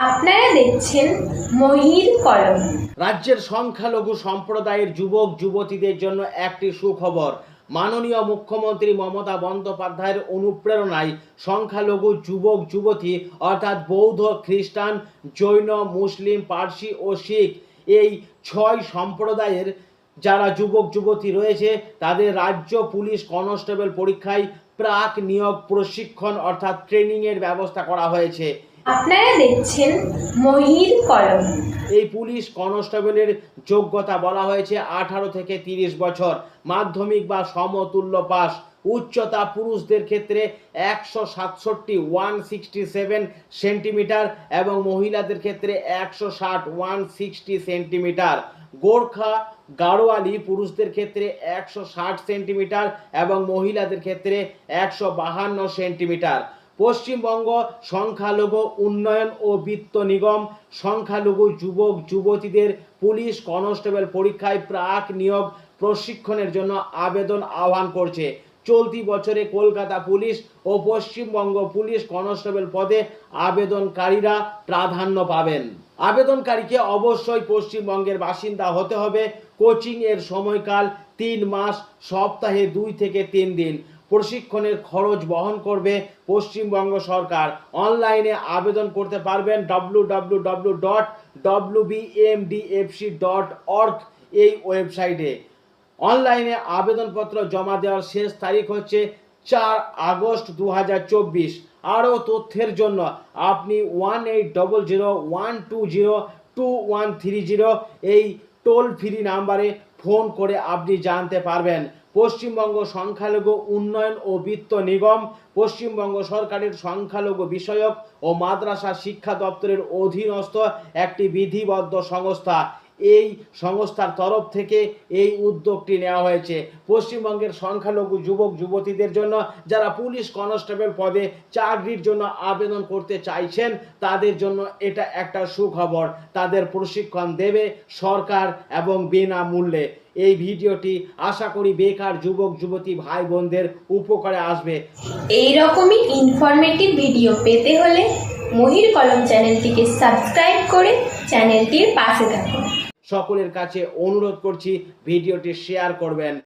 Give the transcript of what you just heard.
আপনারা দেখছেন মহির কলম। রাজ্যের সংখ্যালঘু সম্প্রদায়ের যুবক, যুবতীদের জন্য একটি সুখবর। মাননীয় মুখ্যমন্ত্রী মমতা বন্দ্যোপাধ্যায়ের অনুপ্রেরণায় সংখ্যালঘু যুবক, যুবতী, অর্থাৎ বৌদ্ধ, খ্রিস্টান, জৈন, মুসলিম, পার্সি ও শিখ এই ছয় সম্প্রদায়ের যারা যুবক, যুবতী রয়েছে, তাদের রাজ্য পুলিশ কনস্টেবল পরীক্ষায় প্রাক নিয়োগ প্রশিক্ষণ অর্থাৎ ট্রেনিংয়ের ব্যবস্থা করা হয়েছে। আপনারা দেখছেন মহির কলম। এই পুলিশ কনস্টেবলের যোগ্যতা বলা হয়েছে আঠারো থেকে তিরিশ বছর। মাধ্যমিক বা সমতুল্য পাস। উচ্চতা পুরুষদের ক্ষেত্রে একশো সাতষট্টি ওয়ান সিক্সটি সেভেন সেন্টিমিটার এবং মহিলাদের ক্ষেত্রে একশো ষাট one sixty centimetre Gorkha, Garhwali পুরুষদের ক্ষেত্রে একশো ষাট সেন্টিমিটার এবং মহিলাদের ক্ষেত্রে একশো বাহান্ন সেন্টিমিটার পশ্চিমবঙ্গ সংখ্যালঘু উন্নয়ন ও বিত্ত নিগম সংখ্যালঘু যুবক, যুবতীদের পুলিশ কনস্টেবল পরীক্ষায় প্রাক নিয়োগ প্রশিক্ষণের জন্য আবেদন আহ্বান করছে। চলতি বছরে কলকাতা পুলিশ ও পশ্চিমবঙ্গ পুলিশ কনস্টেবল পদে আবেদনকারীরা প্রাধান্য পাবেন। আবেদনকারীকে অবশ্যই পশ্চিমবঙ্গের বাসিন্দা হতে হবে। কোচিং এর সময়কাল তিন মাস, সপ্তাহে দুই থেকে তিন দিন। প্রশিক্ষণের খরচ বহন করবে পশ্চিমবঙ্গ সরকার। অনলাইনে আবেদন করতে পারবেন W W W dot W dot org এই ওয়েবসাইটে। অনলাইনে আবেদনপত্র জমা দেওয়ার শেষ তারিখ হচ্ছে চার আগস্ট দু হাজার চব্বিশ। আরও তথ্যের জন্য আপনি one eight double zero one two zero two one three zero এই টোল ফ্রি নাম্বারে ফোন করে আপনি জানতে পারবেন। পশ্চিমবঙ্গ সংখ্যালঘু উন্নয়ন ও বিত্ত নিগম, পশ্চিমবঙ্গ সরকারের সংখ্যালঘু বিষয়ক ও মাদ্রাসা শিক্ষা দপ্তরের অধীনস্থ একটি বিধিবদ্ধ সংস্থা। এই সংস্থার তরফ থেকে এই উদ্যোগটি নেওয়া হয়েছে। পশ্চিমবঙ্গের সংখ্যালঘু যুবক, যুবতীদের জন্য যারা পুলিশ কনস্টেবল পদে চাকরির জন্য আবেদন করতে চাইছেন, তাদের জন্য এটা একটা সুখবর। তাদের প্রশিক্ষণ দেবে সরকার এবং বিনামূল্যে। এই ভিডিওটি আশা করি বেকার যুবক, যুবতী ভাই বোনদের উপকারে আসবে। এই রকমই ইনফরমেটিভ ভিডিও পেতে হলে মহির কলম চ্যানেলটিকে সাবস্ক্রাইব করে চ্যানেলটির পাশে থাকুন। সকলের কাছে অনুরোধ করছি, ভিডিওটি শেয়ার করবেন।